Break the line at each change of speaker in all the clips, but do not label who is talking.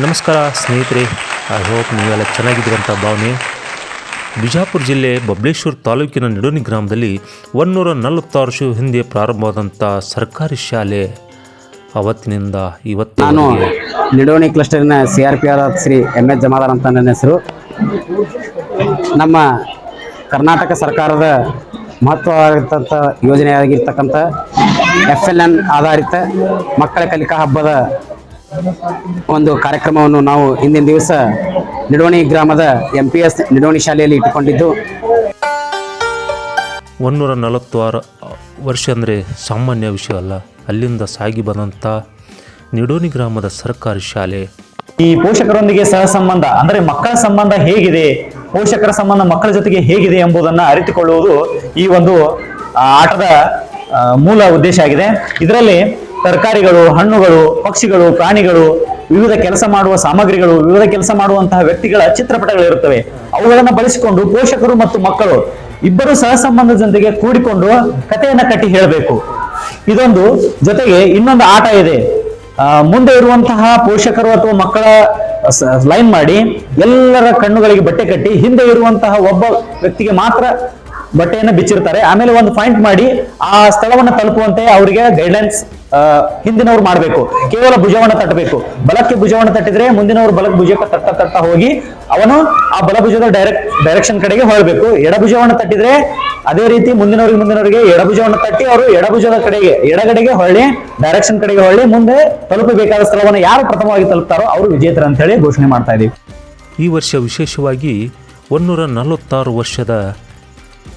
ನಮಸ್ಕಾರ ಸ್ನೇಹಿತರೆ I hope ನೀವೆಲ್ಲ ಚೆನ್ನಾಗಿದ್ದೀರಂತ ಭಾವನೆ. ಬಿಜಾಪುರ ಜಿಲ್ಲೆ ಬಬ್ಲೇಶ್ವರ ತಾಲೂಕಿನ ನಿಡೋನಿ ಗ್ರಾಮದಲ್ಲಿ ಒನ್ನೂರ ನಲವತ್ತಾರು ವರ್ಷ ಹಿಂದೆ ಪ್ರಾರಂಭವಾದಂಥ ಸರ್ಕಾರಿ ಶಾಲೆ ಅವತ್ತಿನಿಂದ ಇವತ್ತು
ನಾನು Nidoni ಕ್ಲಸ್ಟರ್ನ C R P R Shri M S Jamadar ಅಂತ ನನ್ನ ಹೆಸರು. ನಮ್ಮ ಕರ್ನಾಟಕ ಸರ್ಕಾರದ ಮಹತ್ವವಾಗಿರ್ತಂಥ ಯೋಜನೆಯಾಗಿರ್ತಕ್ಕಂಥ ಎಫ್ ಎಲ್ ಎನ್ ಆಧಾರಿತ ಮಕ್ಕಳ ಕಲಿಕಾ ಹಬ್ಬದ ಒಂದು ಕಾರ್ಯಕ್ರಮವನ್ನು ನಾವು ಹಿಂದಿನ ದಿವಸ ನಿಡೋಣಿ ಗ್ರಾಮದ ಎಂ ಪಿ ಎಸ್ ನಿಡೋಣಿ ಶಾಲೆಯಲ್ಲಿ ಇಟ್ಟುಕೊಂಡಿದ್ದು.
ಒಂದೂರ ನಲವತ್ತಾರು ವರ್ಷ ಅಂದರೆ ಸಾಮಾನ್ಯ ವಿಷಯ ಅಲ್ಲ. ಅಲ್ಲಿಂದ ಸಾಗಿ ಬಂದಂಥ ನಿಡೋಣಿ ಗ್ರಾಮದ ಸರ್ಕಾರಿ ಶಾಲೆ.
ಈ ಪೋಷಕರೊಂದಿಗೆ ಸಹ ಸಂಬಂಧ ಅಂದರೆ ಮಕ್ಕಳ ಸಂಬಂಧ ಹೇಗಿದೆ ಪೋಷಕರ ಸಂಬಂಧ ಮಕ್ಕಳ ಜೊತೆಗೆ ಹೇಗಿದೆ ಎಂಬುದನ್ನು ಅರಿತುಕೊಳ್ಳುವುದು ಈ ಒಂದು ಆ, ಆಟದ ಮೂಲ ಉದ್ದೇಶ ಆಗಿದೆ. ಇದರಲ್ಲಿ ತರಕಾರಿಗಳು, ಹಣ್ಣುಗಳು, ಪಕ್ಷಿಗಳು, ಪ್ರಾಣಿಗಳು, ವಿವಿಧ ಕೆಲಸ ಮಾಡುವ ಸಾಮಗ್ರಿಗಳು, ವಿವಿಧ ಕೆಲಸ ಮಾಡುವಂತಹ ವ್ಯಕ್ತಿಗಳ ಚಿತ್ರಪಟಗಳಿರುತ್ತವೆ. ಅವುಗಳನ್ನು ಬಳಸಿಕೊಂಡು ಪೋಷಕರು ಮತ್ತು ಮಕ್ಕಳು ಇಬ್ಬರು ಸಹ ಸಂಬಂಧದೊಂದಿಗೆ ಕೂಡಿಕೊಂಡು ಕಥೆಯನ್ನ ಕಟ್ಟಿ ಹೇಳಬೇಕು. ಇದೊಂದು ಜೊತೆಗೆ ಇನ್ನೊಂದು ಆಟ ಇದೆ. ಮುಂದೆ ಇರುವಂತಹ ಪೋಷಕರು ಅಥವಾ ಮಕ್ಕಳ ಲೈನ್ ಮಾಡಿ ಎಲ್ಲರ ಕಣ್ಣುಗಳಿಗೆ ಬಟ್ಟೆ ಕಟ್ಟಿ ಹಿಂದೆ ಇರುವಂತಹ ಒಬ್ಬ ವ್ಯಕ್ತಿಗೆ ಮಾತ್ರ ಬಟ್ಟೆಯನ್ನು ಬಿಚ್ಚಿರ್ತಾರೆ. ಆಮೇಲೆ ಒಂದು ಪಾಯಿಂಟ್ ಮಾಡಿ ಆ ಸ್ಥಳವನ್ನು ತಲುಪುವಂತೆ ಅವರಿಗೆ ಗೈಡ್ಲೈನ್ಸ್ ಹಿಂದಿನವ್ರು ಮಾಡಬೇಕು. ಕೇವಲ ಭುಜವನ್ನು ತಟ್ಟಬೇಕು. ಬಲಕ್ಕೆ ಭುಜವನ್ನು ತಟ್ಟಿದ್ರೆ ಮುಂದಿನವರು ಬಲಕ್ಕೆ ಭುಜಕ್ಕೆ ತಟ್ಟ ತಟ್ಟ ಹೋಗಿ ಅವನು ಆ ಬಲಭುಜದ ಡೈರೆಕ್ಟ್ ಡೈರೆಕ್ಷನ್ ಕಡೆಗೆ ಹೊರಬೇಕು ಎಡಭುಜವನ್ನು ತಟ್ಟಿದ್ರೆ ಅದೇ ರೀತಿ ಮುಂದಿನವರಿಗೆ ಮುಂದಿನವರಿಗೆ ಎಡಭುಜವನ್ನು ತಟ್ಟಿ ಅವರು ಎಡಭುಜದ ಕಡೆಗೆ, ಎಡಗಡೆಗೆ ಹೊರಳಿ ಡೈರೆಕ್ಷನ್ ಕಡೆಗೆ ಹೊರಳಿ, ಮುಂದೆ ತಲುಪಬೇಕಾದ ಸ್ಥಳವನ್ನು ಯಾರು ಪ್ರಥಮವಾಗಿ ತಲುಪ್ತಾರೋ ಅವರು ವಿಜೇತರು ಅಂತ ಹೇಳಿ ಘೋಷಣೆ ಮಾಡ್ತಾ ಇದೀವಿ.
ಈ ವರ್ಷ ವಿಶೇಷವಾಗಿ ಒಂದೂರ ನಲವತ್ತಾರು ವರ್ಷದ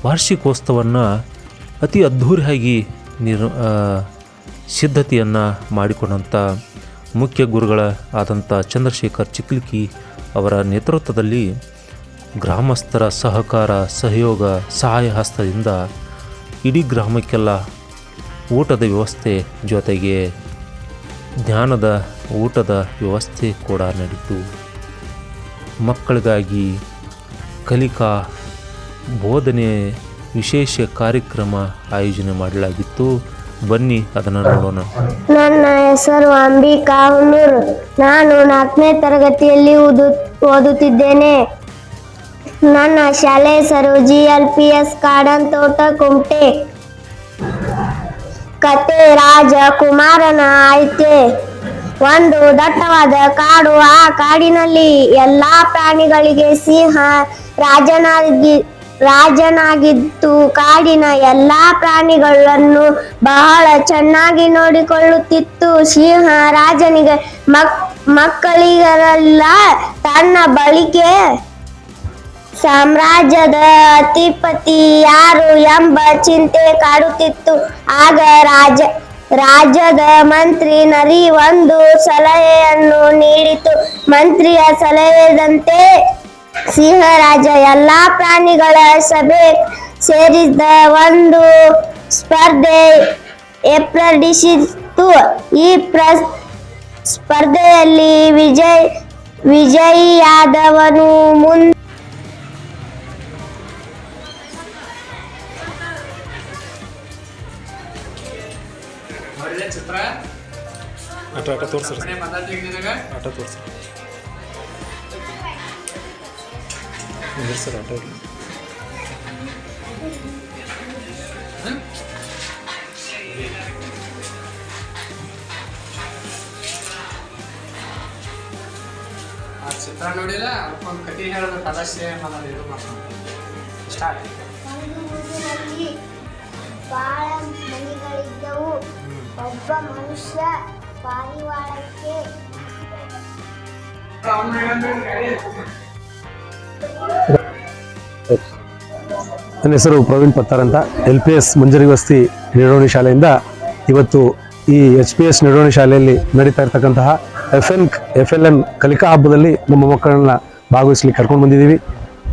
ವಾರ್ಷಿಕೋತ್ಸವವನ್ನು ಅತಿ ಅದ್ಧೂರಿಯಾಗಿ ನಿರ್ ಸಿದ್ಧತೆಯನ್ನು ಮಾಡಿಕೊಂಡಂಥ ಮುಖ್ಯ ಗುರುಗಳ ಆದಂಥ ಚಂದ್ರಶೇಖರ್ ಚಿಕ್ಲಿಕಿ ಅವರ ನೇತೃತ್ವದಲ್ಲಿ ಗ್ರಾಮಸ್ಥರ ಸಹಕಾರ, ಸಹಯೋಗ, ಸಹಾಯ ಹಸ್ತದಿಂದ ಇಡೀ ಗ್ರಾಮಕ್ಕೆಲ್ಲ ಊಟದ ವ್ಯವಸ್ಥೆ ಜೊತೆಗೆ ಧ್ಯಾನದ ಊಟದ ವ್ಯವಸ್ಥೆ ಕೂಡ ನಡೀತು ಮಕ್ಕಳಿಗಾಗಿ ಕಲಿಕಾ ಬೋಧನೆ ವಿಶೇಷ ಕಾರ್ಯಕ್ರಮ ಆಯೋಜನೆ ಮಾಡಲಾಗಿತ್ತು. ಬನ್ನಿ, ಅದನ್ನು ನೋಡೋಣ.
ನನ್ನ ಹೆಸರು ಅಂಬಿಕಾ ಹುಣ್ಣೂರು ನಾನು ನಾಲ್ಕನೇ ತರಗತಿಯಲ್ಲಿ ಓದು, ಓದುತ್ತಿದ್ದೇನೆ. ನನ್ನ ಶಾಲೆ ಹೆಸರು ಜಿ ಎಲ್ ಪಿ ಎಸ್ ಕಾಡನ್ ತೋಟ ಕುಮಟೆ ಕತೆ ರಾಜ ಕುಮಾರನ ಆಯ್ಕೆ. ಒಂದು ದಟ್ಟವಾದ ಕಾಡು ಆ ಕಾಡಿನಲ್ಲಿ ಎಲ್ಲಾ ಪ್ರಾಣಿಗಳಿಗೆ ಸಿಂಹ ರಾಜನಾಗಿ ರಾಜನಾಗಿದ್ದು ಕಾಡಿನ ಎಲ್ಲಾ ಪ್ರಾಣಿಗಳನ್ನು ಬಹಳ ಚೆನ್ನಾಗಿ ನೋಡಿಕೊಳ್ಳುತ್ತಿತ್ತು. ಸಿಂಹ ರಾಜನಿಗೆ ಮಕ್, ಮಕ್ಕಳಿಗರೆಲ್ಲ, ತನ್ನ ಬಳಿಕೆ ಸಾಮ್ರಾಜ್ಯದ ಅಧಿಪತಿ ಯಾರು ಎಂಬ ಚಿಂತೆ ಕಾಡುತ್ತಿತ್ತು. ಆಗ ರಾಜ, ರಾಜ್ಯದ ಮಂತ್ರಿ ನರಿ ಒಂದು ಸಲಹೆಯನ್ನು ನೀಡಿತು. ಮಂತ್ರಿಯ ಸಲಹೆದಂತೆ ಸಿಂಹರಾಜ ಎಲ್ಲಾ ಪ್ರಾಣಿಗಳ ಸಭೆ ಸೇರಿದ್ದ ಒಂದು ಸ್ಪರ್ಧೆ ಏರ್ಪಡಿಸಿತ್ತು. ಈ ಪ್ರ ಸ್ಪರ್ಧೆಯಲ್ಲಿ ವಿಜಯ್ ವಿಜಯಿಯಾದವನು ಮುಂದೆ
ಆಟ ಆಟ ತೋರಿಸ್ರಿ ಆಟ ತೋರಿಸ್ರಿ ಸರ್ ಆಟ ಇರಲಿ
ಆ ಚಿತ್ರ ನೋಡಿಲ್ಲ ಒಂದು ಕಟಿ ಹೇಳೋದು ಕಲಶೆ ಅನ್ನೋದು ಇದು ಮಾಡ್ಕೊಂಡು ಸ್ಟಾರ್ಟ್
ಬಹಳ ಮನೆಗಳಿದ್ದವು ಒಬ್ಬ ಮನುಷ್ಯ ಪಾರಿವಾಳಕ್ಕೆ
ನನ್ನ ಹೆಸರು ಪ್ರವೀಣ್ ಪತ್ತಾರ್ ಅಂತ L P S Manjari Vasti Nidoni ಶಾಲೆಯಿಂದ ಇವತ್ತು ಈ ಎಚ್ ಪಿ ಎಸ್ ನಿಡೋಣಿ ಶಾಲೆಯಲ್ಲಿ ನಡೀತಾ ಇರ್ತಕ್ಕಂತಹ F N F L N ಕಲಿಕಾ ಹಬ್ಬದಲ್ಲಿ ನಮ್ಮ ಮಕ್ಕಳನ್ನ ಭಾಗವಹಿಸ್ಲಿಕ್ಕೆ ಕರ್ಕೊಂಡು ಬಂದಿದ್ದೀವಿ.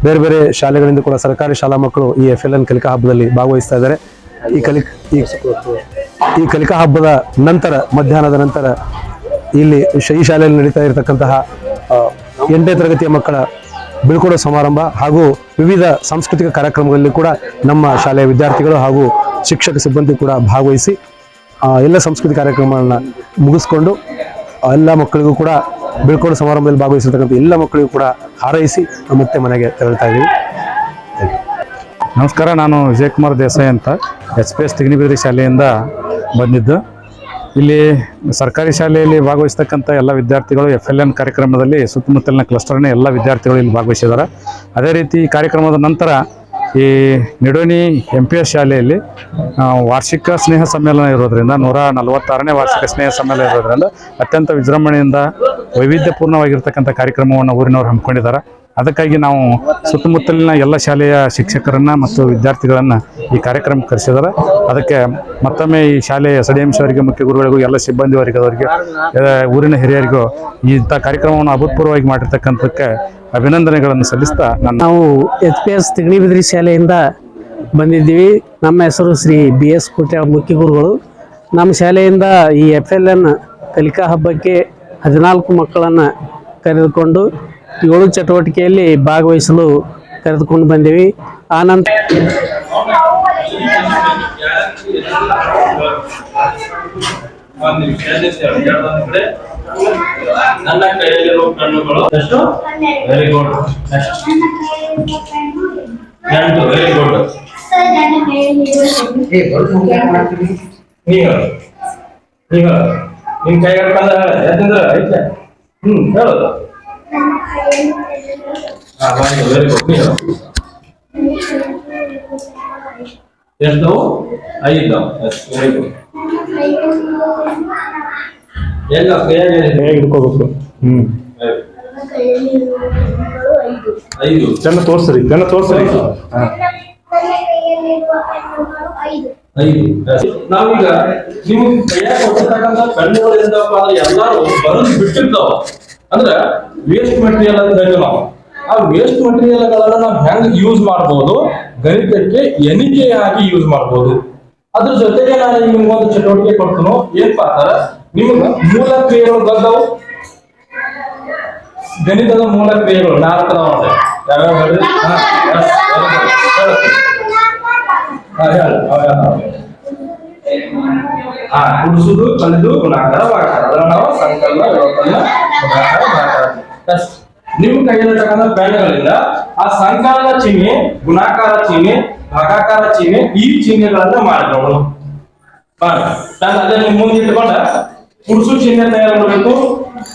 ಬೇರೆ ಬೇರೆ ಶಾಲೆಗಳಿಂದ ಕೂಡ ಸರ್ಕಾರಿ ಶಾಲಾ ಮಕ್ಕಳು ಈ ಎಫ್ ಎಲ್ ಎನ್ ಕಲಿಕಾ ಹಬ್ಬದಲ್ಲಿ ಭಾಗವಹಿಸ್ತಾ ಇದ್ದಾರೆ. ಈ ಕಲಿ ಈ- ಕಲಿಕಾ ಹಬ್ಬದ ನಂತರ, ಮಧ್ಯಾಹ್ನದ ನಂತರ ಇಲ್ಲಿ ಈ ಶಾಲೆಯಲ್ಲಿ ನಡೀತಾ ಇರತಕ್ಕಂತಹ ಎಂಟನೇ ತರಗತಿಯ ಮಕ್ಕಳ ಬೀಳ್ಕೊಡೋ ಸಮಾರಂಭ ಹಾಗೂ ವಿವಿಧ ಸಾಂಸ್ಕೃತಿಕ ಕಾರ್ಯಕ್ರಮಗಳಲ್ಲಿ ಕೂಡ ನಮ್ಮ ಶಾಲೆಯ ವಿದ್ಯಾರ್ಥಿಗಳು ಹಾಗೂ ಶಿಕ್ಷಕ ಸಿಬ್ಬಂದಿ ಕೂಡ ಭಾಗವಹಿಸಿ ಎಲ್ಲ ಸಾಂಸ್ಕೃತಿಕ ಕಾರ್ಯಕ್ರಮಗಳನ್ನ ಮುಗಿಸ್ಕೊಂಡು ಎಲ್ಲ ಮಕ್ಕಳಿಗೂ ಕೂಡ ಬೀಳ್ಕೊಡೋ ಸಮಾರಂಭದಲ್ಲಿ ಭಾಗವಹಿಸಿರ್ತಕ್ಕಂಥ ಎಲ್ಲ ಮಕ್ಕಳಿಗೂ ಕೂಡ ಹಾರೈಸಿ ಮತ್ತೆ ಮನೆಗೆ ತೆರಳ್ತಾ ಇದ್ದೀವಿ.
ನಮಸ್ಕಾರ, ನಾನು ವಿಜಯಕುಮಾರ್ ದೇಸಾಯಿ ಅಂತ. ಎಸ್ ಪಿ ಎಸ್ ತಿಗಣಿಬಿದ್ರಿ ಶಾಲೆಯಿಂದ ಬಂದಿದ್ದು. ಇಲ್ಲಿ ಸರ್ಕಾರಿ ಶಾಲೆಯಲ್ಲಿ ಭಾಗವಹಿಸ್ತಕ್ಕಂಥ ಎಲ್ಲ ವಿದ್ಯಾರ್ಥಿಗಳು ಎಫ್ ಎಲ್ ಎನ್ ಕಾರ್ಯಕ್ರಮದಲ್ಲಿ ಸುತ್ತಮುತ್ತಲಿನ ಕ್ಲಸ್ಟರ್ನ ಎಲ್ಲ ವಿದ್ಯಾರ್ಥಿಗಳು ಇಲ್ಲಿ ಭಾಗವಹಿಸಿದ್ದಾರೆ. ಅದೇ ರೀತಿ ಈ ಕಾರ್ಯಕ್ರಮದ ನಂತರ ಈ ನಿಡೋನಿ ಎಂ ಪಿ ಎಸ್ ಶಾಲೆಯಲ್ಲಿ ವಾರ್ಷಿಕ ಸ್ನೇಹ ಸಮ್ಮೇಳನ ಇರೋದರಿಂದ, ನೂರ ನಲವತ್ತಾರನೇ ವಾರ್ಷಿಕ ಸ್ನೇಹ ಸಮ್ಮೇಳನ ಇರೋದರಿಂದ ಅತ್ಯಂತ ವಿಜೃಂಭಣೆಯಿಂದ ವೈವಿಧ್ಯಪೂರ್ಣವಾಗಿರ್ತಕ್ಕಂಥ ಕಾರ್ಯಕ್ರಮವನ್ನು ಊರಿನವರು ಹಮ್ಮಿಕೊಂಡಿದ್ದಾರೆ. ಅದಕ್ಕಾಗಿ ನಾವು ಸುತ್ತಮುತ್ತಲಿನ ಎಲ್ಲ ಶಾಲೆಯ ಶಿಕ್ಷಕರನ್ನ ಮತ್ತು ವಿದ್ಯಾರ್ಥಿಗಳನ್ನ ಈ ಕಾರ್ಯಕ್ರಮಕ್ಕೆ ಕರೆಸಿದ್ದಾರೆ. ಅದಕ್ಕೆ ಮತ್ತೊಮ್ಮೆ ಈ ಶಾಲೆಯ ಎಸ್ ಅವರಿಗೆ, ಮುಖ್ಯ ಗುರುಗಳಿಗೂ, ಎಲ್ಲ ಸಿಬ್ಬಂದಿ ವರ್ಗದವರಿಗೆ ಊರಿನ ಹಿರಿಯರಿಗೂ ಇಂಥ ಕಾರ್ಯಕ್ರಮವನ್ನು ಅಭೂತಪೂರ್ವವಾಗಿ ಮಾಡಿರ್ತಕ್ಕಂಥಕ್ಕೆ ಅಭಿನಂದನೆಗಳನ್ನು ಸಲ್ಲಿಸ್ತಾ
ನಾವು ಎಚ್ ಪಿ ಎಸ್ ತಿಗಣಿಬಿದ್ರಿ ಶಾಲೆಯಿಂದ ಬಂದಿದ್ದೀವಿ. ನಮ್ಮ ಹೆಸರು ಶ್ರೀ ಬಿ ಎಸ್ ಕೋಟೆ ಮುಖ್ಯ ಗುರುಗಳು. ನಮ್ಮ ಶಾಲೆಯಿಂದ ಈ ಎಫ್ ಎಲ್ ಎನ್ ಕಲಿಕಾ ಹಬ್ಬಕ್ಕೆ ಹದಿನಾಲ್ಕು ಮಕ್ಕಳನ್ನು ಕರೆದುಕೊಂಡು ಏಳು ಚಟುವಟಿಕೆಯಲ್ಲಿ ಭಾಗವಹಿಸಲು ಕರೆದುಕೊಂಡು ಬಂದೀವಿ. ಆನಂತರ
ನನ್ನ ಕೈಯಲ್ಲಿರುವ ಕಣ್ಣುಗಳು ಎಷ್ಟು? ವೆರಿ ಗುಡ್ ಎಂಟು ವೆರಿ ಗುಡ್ ನೀವು ನೀವು ನಿಮ್ ಕೈ ಹಿಡ್ಕೊಂಡ ಯಾಕಂದ್ರ ಐತೆ. ಹ್ಮ್ ಹೇಳೋದು. ವೆರಿ ಗುಡ್ ನೀವು ಎಷ್ಟು? ಐದು? ವೆರಿ ಗುಡ್ ಎಲ್ಲ ಕೈಯಾಗ
ಹಿಡ್ಕೋಬೇಕು? ಹ್ಮ್.
ಐದು
ಚೆನ್ನ ತೋರ್ಸ್ರಿ ಚೆನ್ನ ತೋರ್ಸ್ರಿ.
ಐದು. ನಾವೀಗ ನೀವು ಕೈಯಾಗ ಕೊಟ್ಟಿರ್ತಕ್ಕಂಥ ಕಣ್ಣುಗಳಿಂದ ಅಂದ್ರೆ ಎಲ್ಲಾರು ಬರೋದು ಬಿಟ್ಟಿರ್ತಾವ. ಅಂದ್ರೆ ವೇಸ್ಟ್ ಮೆಟೀರಿಯಲ್ ಅಂತ ಹೇಳ್ತೀವಿ ನಾವು. ಆ ವೇಸ್ಟ್ ಮಟೀರಿಯಲ್ಗಳನ್ನ ನಾವು ಹೆಂಗ್ ಯೂಸ್ ಮಾಡ್ಬೋದು? ಗಣಿತಕ್ಕೆ ಎಣಿಕೆಯಾಗಿ ಯೂಸ್ ಮಾಡ್ಬೋದು. ಅದ್ರ ಜೊತೆಗೆ ನಾನು ನಿಮ್ಗೊಂದು ಚಟುವಟಿಕೆ ಕೊಡ್ತೀನೋ. ಏನಪ್ಪಾ ಅಂತಾರ ನಿಮ್ಗ ಮೂಲ ಕ್ರಿಯೆಗಳು ಬಂದವು? ಗಣಿತದ ಮೂಲ ಕ್ರಿಯೆಗಳು ನಾಲ್ಕು ಅದಾವ ಯಾವ್ಯಾವ ಹಾ ಗುಡಿಸುದು ಕಲಿದು, ಗುಣಾಕಾರ ಭಾಗಾಕಾರ ಅದನ್ನ ನಾವು ಸಂಕಲನ ವ್ಯವಕಲನ ಗುಣಾಕಾರ ಭಾಗಾಕಾರ. ನಿಮ್ಮ ಕೈಯಲ್ಲಿರ್ತಕ್ಕಂಥ ಪೆನ್ಗಳಿಂದ ಆ ಸಂಕಲನ ಚಿಹ್ನೆ, ಗುಣಾಕಾರ ಚಿಹ್ನೆ, ಭಾಗಾಕಾರ ಚಿಹ್ನೆ ಈ ಚಿಹ್ನೆಗಳನ್ನ ಮಾಡ್ಕೊಂಡು ಮಾಡಿ ನಾನು ಅದೇ ನಿಮ್ ಮುಂದೆ ಇಟ್ಕೊಂಡ. ಚಿಹ್ನೆ ತಯಾರು ಮಾಡಬೇಕು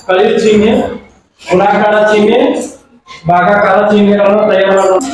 ಕಲಿದ ಚಿಹ್ನೆ, ಗುಣಾಕಾರ ಚಿಹ್ನೆ, ಭಾಗಾಕಾರ ಚಿಹ್ನೆಗಳನ್ನ ತಯಾರು ಮಾಡಬೇಕು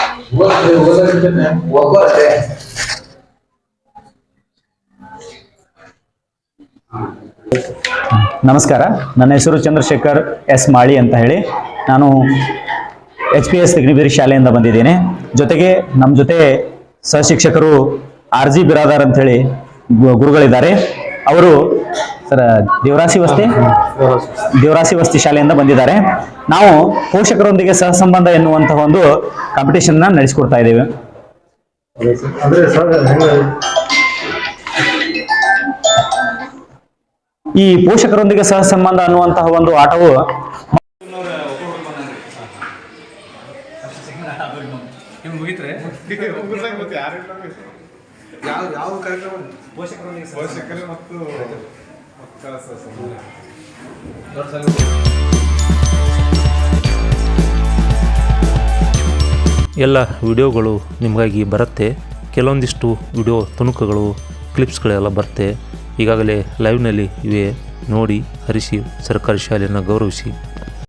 ಅಭಿ
ನಮಸ್ಕಾರ. ನನ್ನ ಹೆಸರು ಚಂದ್ರಶೇಖರ್ ಎಸ್ ಮಾಳಿ ಅಂತ ಹೇಳಿ. ನಾನು ಎಚ್ ಪಿ ಎಸ್ ತಿಗಣಿಬೇರಿ ಶಾಲೆಯಿಂದ ಬಂದಿದ್ದೇನೆ. ಜೊತೆಗೆ ನಮ್ಮ ಜೊತೆ ಸಹಶಿಕ್ಷಕರು ಆರ್ ಜಿ ಬಿರಾದಾರ್ ಅಂತ ಹೇಳಿ ಗುರುಗಳಿದ್ದಾರೆ. ಅವರು ಸರ್ ದೇವರಾಸಿ ವಸ್ತಿ? ದೇವರಾಸಿ ವಸ್ತಿ ಶಾಲೆಯಿಂದ ಬಂದಿದ್ದಾರೆ. ನಾವು ಪೋಷಕರೊಂದಿಗೆ ಸಹಸಂಬಂಧ ಎನ್ನುವಂತಹ ಒಂದು ಕಾಂಪಿಟೇಷನ್ ನಡೆಸಿಕೊಡ್ತಾ ಇದ್ದೇವೆ. ಈ ಪೋಷಕರೊಂದಿಗೆ ಸಹಸಂಬಂಧ ಅನ್ನುವಂತಹ ಒಂದು ಆಟವು
ಎಲ್ಲ ವಿಡಿಯೋಗಳು ನಿಮಗಾಗಿ ಬರುತ್ತೆ. ಕೆಲವೊಂದಿಷ್ಟು ವಿಡಿಯೋ ತುಣುಕುಗಳು ಕ್ಲಿಪ್ಸ್ಗಳೆಲ್ಲ ಬರುತ್ತೆ. ಈಗಾಗಲೇ ಲೈವ್ನಲ್ಲಿ ಇವೆ. ನೋಡಿ ಹರಿಸಿ ಸರ್ಕಾರಿ ಶಾಲೆಯನ್ನು ಗೌರವಿಸಿ.